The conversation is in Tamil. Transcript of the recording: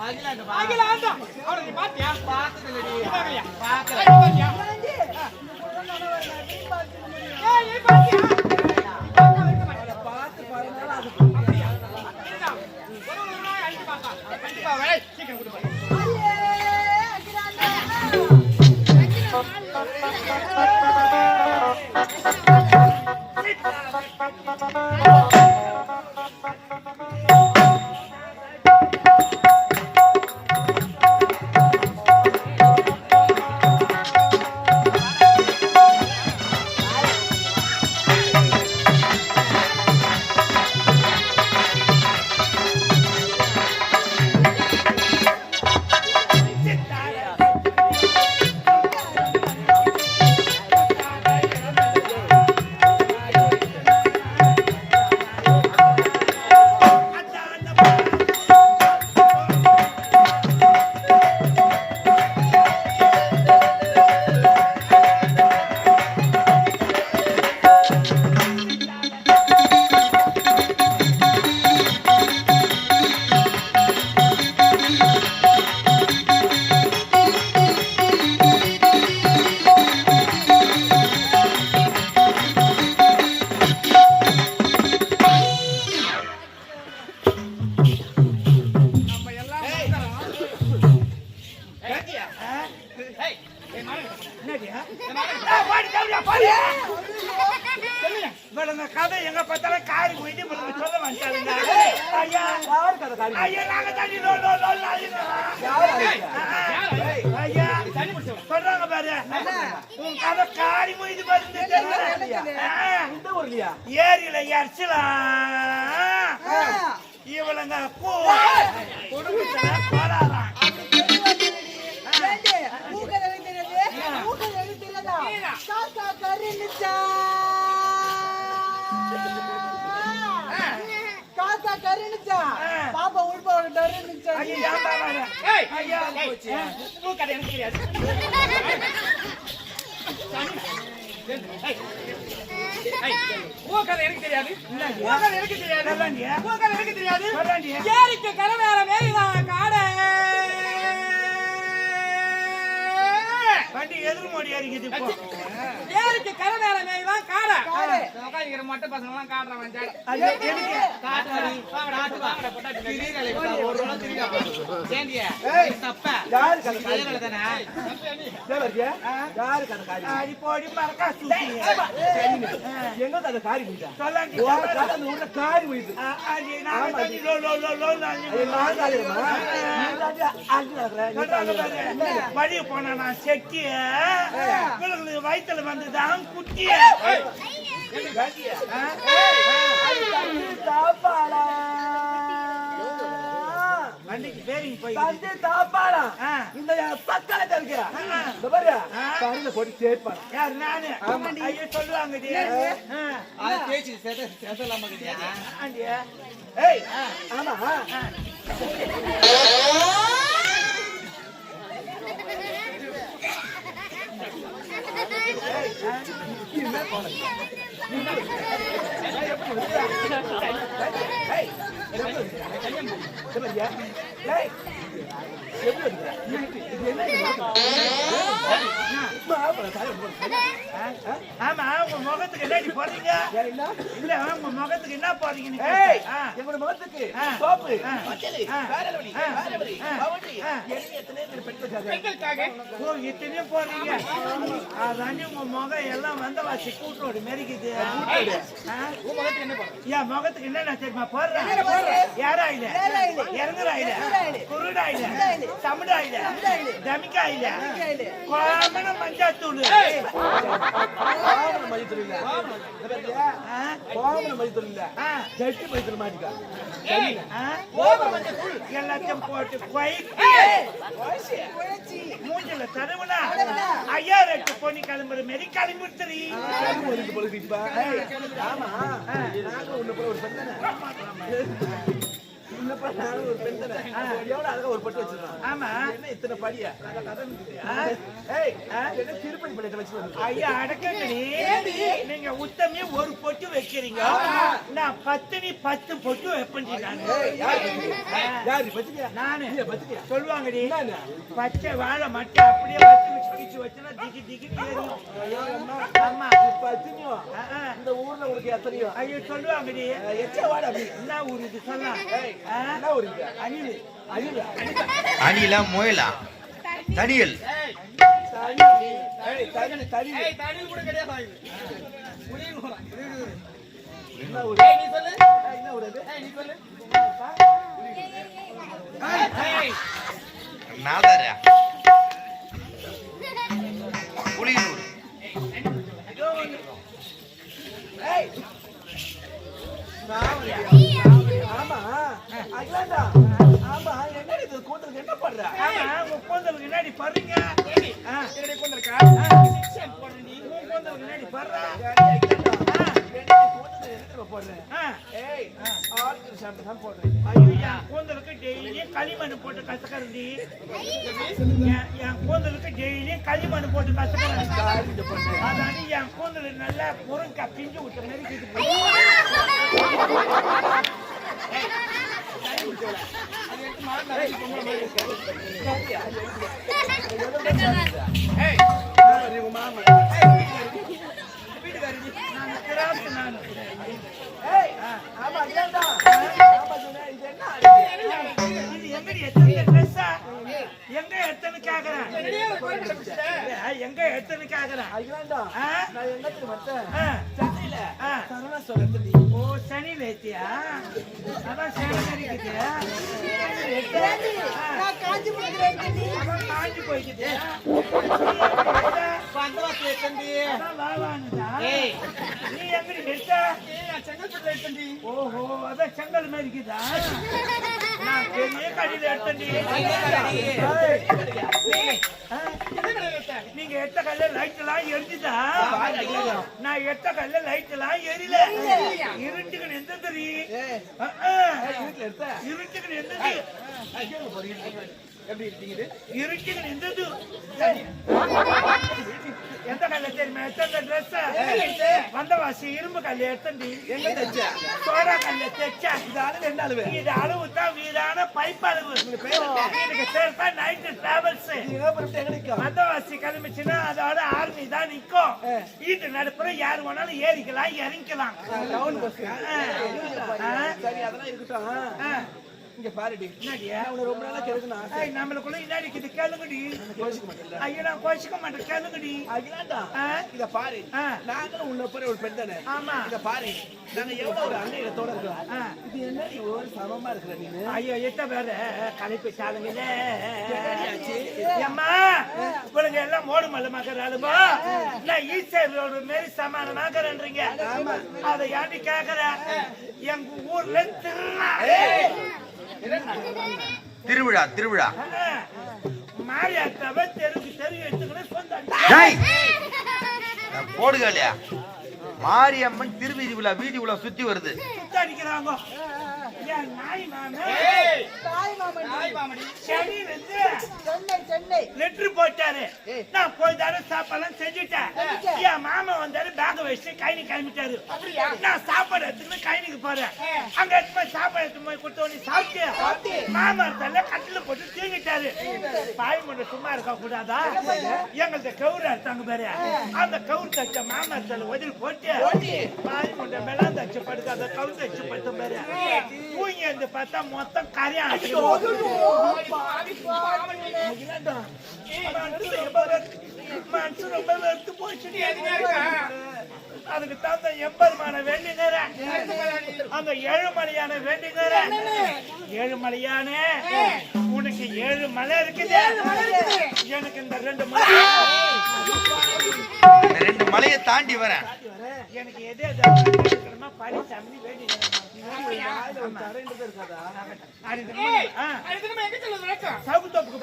அகிலாண்டா அவரை நீ பாத்தியா பார்த்ததில்லடி. இதாங்கய்யா. பார்க்கல. பாத்தியா? ஏய், நீ பாத்தியா? பார்த்து பாருனாலும் அது இதுதான். ஒரு ஒரு நாள் அடிச்சு பார்த்தா. கண்டிப்பா வரை. சீக்கிரம் கொடு இவளுங்க கதை எங்க பார்த்தாலும் காரி போயிட்டு இவளுங்க சொல்ல வந்துட்டாளுங்க. ஐயா, ஐயா, நாங்க தண்ணி லோ, லோ, லோ, அழுகிறோம். ஏய், ஆ, யார் ஐயா. சொல்றாங்க பாரு. உன் கதை காரி போயிட்டு பாருங்க, ஏரியில எரிச்சலாம் இவளுங்க கூ கோளாறாம் பாப்பா உள்பா டருந்துச்சா ஐயா, போச்சு. கதை எனக்கு தெரியாது. எனக்கு தெரியாது. எனக்கு எனக்கு? ஏரிக்கு கரை வேற மேரிதான் வண்டி எதிர் மோடி அடிக்குது இப்போ. ஏரிக்கு கரை மேரிதான் காடை. காடை. உட்காந்துக்கிற மொட்டை பசங்கெல்லாம் காட்டுறான் அவன் ஜாடை. வழிய போனா நான் செக்கிய. வயித்துல வந்துதான் குட்டிய. தாப்பாளா. வண்டிக்கு பேரிங் போய் தம்பி தாப்பாளா. ஆ. இந்த என் சக்கரை தெரிக்க. ஆ. இந்த பாரு, போட்டு சேர்ப்பான். யார் நானு ஐயோ. அது பேச்சு செத செதலாம கிடையாது. ஏய், ஆமா. இருக்கிற? என்ன ஆமா உங்க முகத்துக்கு என்னடி போடுறீங்க என்ன? இல்ல உங்க முகத்துக்கு என்ன. ஆ. எங்களோட முகத்துக்கு. சோப்பு, ஆ. மஞ்சள், ஆ. காரவடி, ஆ. காரவடி, ஆ. பவுடரி, ஆ. எண்ணெய் எத்தனை பேர் பெற்று வச்சாங்க? பெண்களுக்காக ஓ இத்தனையும் போடுறீங்க அதாண்டி உங்க முகம் எல்லாம் வந்த வாசி கூட்டோடு மெரிக்குது முகத்துக்கு என்ன போடுற? என் முகத்துக்கு என்னென்ன தெரியுமா போடுறேன் யாராயில இறங்குறாயில குருடாயில தமிழாயில தமிக்காயில கோமன மஞ்சாத்தூள் கோவண மதித்தூள் இல்ல. கோவண மதித்தூள் இல்ல. ஜட்டி மதித்தூள் மாட்டிக்கா. ஏய், ஆ? எல்லாத்தையும் போட்டு கொய்த்து மூஞ்சில தருவனா ஐயா ரெட்டு பொண்ணி கிளம்புற மாரி கிளம்பிடுத்துறீ பொழுதுப்பா. ஏய், ஆமா, நாங்க உன்னை போல ஒரு பெண் தானே? என்னப்பா, நானும் ஒரு பெண் தானே. எவ்வளவு அழகா ஒரு பொட்டு வச்சிருக்கான். ஆமா என்ன இத்தனை படியா? ஏய், என்ன திருப்பதி பள்ளியிட்ட வச்சுட்டு வந்திருக்க? ஐயா அடக்கங்கடி நீங்க உத்தமே ஒரு பொட்டு வைக்கிறீங்க நான் பத்தினி பத்து பொட்டு வைப்பேன் யார்? வச்சுக்கியா? நானு வச்சுக்கியா? சொல்லுவாங்கடி? பச்சை வாழை மட்டும் அப்படியே வச்சு இப்ப அத்தனையோ? ஆ, ஆ. இந்த ஊர்ல உனக்கு எத்தனையோ? ஐயோ சொல்லுவாங்கடி. எச்ச வாடா அப்படி. என்ன ஊர் இது? ஆ? என்ன ஊரு இது? அணிலு. அணிலா? அணிலா முயலா? தனியல். தனி. ஏய் ஆளுக்கு ஷாம்பு தான் போடுறேன் ஐயோ, போடுறேன் கூந்தலுக்கு டெய்லியும் களிமண் போட்டு கசக்கறண்டி என் கூந்தலுக்கு டெய்லியும் களிமண் போட்டு கசக்கறேன் அதாண்டி என் கூந்தல் நல்லா முருங்கா பிஞ்சு விட்ட மாதிரி எங்க எத்தனை கேக்குறேன் என்னடியே ஒரு கோயில் கண்டுபிடிச்சிட்ட? எங்க எத்தனை கேக்குறேன் அகிலாண்டா ஆ? நான் எங்கத்துக்கு வந்தேன்? சென்னையில. சரவணா சொல்லுறது ஓ சனி வேத்தியா அதான் சனி இருக்குது நான் இருக்கேன் அதான் காஞ்சி போய்க்குது. பந்தவாசல் இருக்கண்டி. அதான் வாவானுதா ஏய். நீ எங்கடி வெட்ட நான் செங்கல்பட்டுல இருக்கண்டி. ஓஹோ அதான் செங்கல் மாதிரி இருக்குதா நான் பெரிய கடையில இருக்க? நீங்க எட்ட கல்ல லைட் எல்லாம் எரிஞ்சுதா? நான் எட்ட கல்ல லைட் எல்லாம் எரியல. இருட்டுக்கு எப்படி இருக்கீங்க எந்த தெரியுமா எத்தனை ட்ரெஸ் வந்த வாசி இரும்பு கல்ல எடுத்தண்டி எங்க தைச்ச? சோடா கல்ல தைச்சா இது அளவு என்ன அளவு? இது அளவு தான் வீடான பைப் அளவு எனக்கு சேர்த்தா நைட்டு டிராவல்ஸ்? வந்தவாசி கிளம்பிச்சுன்னா அதோட ஆர்மி தான் நிக்கும் வீட்டு நடுப்புற யார் வேணாலும் ஏறிக்கலாம் இறங்கிக்கலாம். சரி அதெல்லாம் இருக்கட்டும். இங்க பாருடி. என்னடியா? உன்னை ரொம்ப நாளா ஆசை ஏய், நம்மளுக்குள்ள இன்னாடி இது கேளுங்கடி. கோச்சிக்க மாட்டேன்ல ஐயோ நான் கோச்சிக்க மாட்டேன் கேளுங்கடி. அகிலாண்டா. இத பாரு. நாங்களும் உன்னை போற ஒரு பெண் தானே. ஆமா. இத பாரு. நாங்க எவ்வளவு ஒரு அன்னையத்தோட இருக்கோம் ஆ. இது என்ன நீ ஒரு சமமா இருக்கிற நீனு ஐயோ எத்த பேர கலைப்பு சாலுங்களே. அம்மா இவளுங்க எல்லாம் மோடு மல்ல மகராளுமா நான் ஈஸ்வரோட மாரி சமானமாகறேன்றீங்க அதை ஏன்டி கேக்குற? எங்க ஊர்ல திருநா திருவிழா திருவிழா. டேய்! போடுகலையா மாரியம்மன் திருவீதி விழா வீதி விழா சுத்தி வருது. நாய் தாய் மாமன். சனி வந்து சென்னை சென்னை. லெட்டர் போட்டாரு நான் போய் தானே சாப்பாடுலாம் செஞ்சுட்டேன். என் மாமா வந்தாரு பேக வச்சு கைனி கிளம்பிட்டாரு. நான் சாப்பாடு எடுத்துன்னு கைனிக்கு போறேன். அங்க எடுத்து போய் சாப்பாடு எடுத்து போய் கொடுத்த உடனே சாப்பிட்டு மாமா இருந்தால கட்டில போட்டு தூங்கிட்டாரு. பாய் முன்ன சும்மா இருக்க கூடாதா? எங்கள்ட்ட கவுரு எடுத்தாங்க பாரு. அந்த கவுரு தச்ச மாமா இருந்தால ஒதில் போட்டு பாய் முன்ன மெலாம் தச்சு படுக்க அந்த கவுரு தச்சு படுத்த பாரு. தூங்கி வந்து பார்த்தா மொத்தம் கரையா மனசு ரொம்ப வெறுத்து போச்சு எதுங்க இருக்கா? அதுக்கு தகுந்த எம்பெருமான வேண்டிங்கிறேன் அந்த ஏழுமலையான வேண்டிங்கிறேன் ஏழுமலையான உனக்கு ஏழு மலை இருக்குது எனக்கு இந்த ரெண்டு மலை ரெண்டு மலையை தாண்டி வரேன். எனக்கு எது எது இருக்கணுமா படி சவுக்கு தோப்புக்கு